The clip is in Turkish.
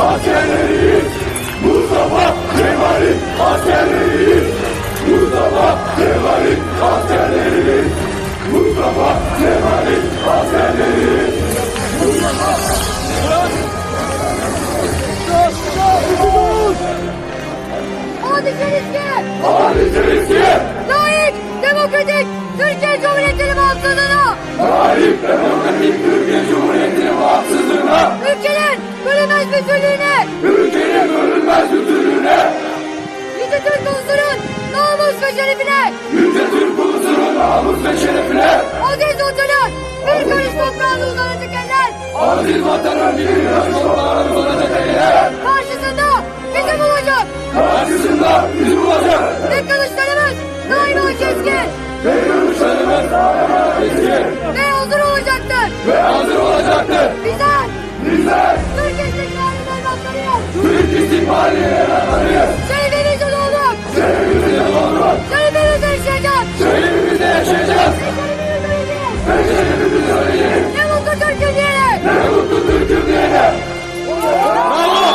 askerleriyiz. Mustafa Kemal'in askerleriyiz. Mustafa Kemal'in askerleriyiz. Mustafa Kemal'in askerleriyiz. Mustafa Hadi Türkiye! Layık, demokratik, Türkiye Cumhuriyeti'nin bağımsızlığına! Layık, demokratik, Türkiye Cumhuriyeti'nin bağımsızlığına! Ülkenin bölünmez bütünlüğü! Huzurun namus ve şerefine! Yüce Türk ulusunun namus ve şerefine! Aziz vatanın bir karış toprağını uzanacak eller! Aziz vatanın bir karış toprağını uzanacak eller! Karşısında bizim olacak! Karşısında bizim olacak! Ve kılıçlarımız daima keskin! Ve kılıçlarımız daima keskin! Ve hazır olacaktır! Ve hazır olacaktır! Bizler! Bizler! Türk İstiklalinin evlatlarıyız! Türk İstiklalinin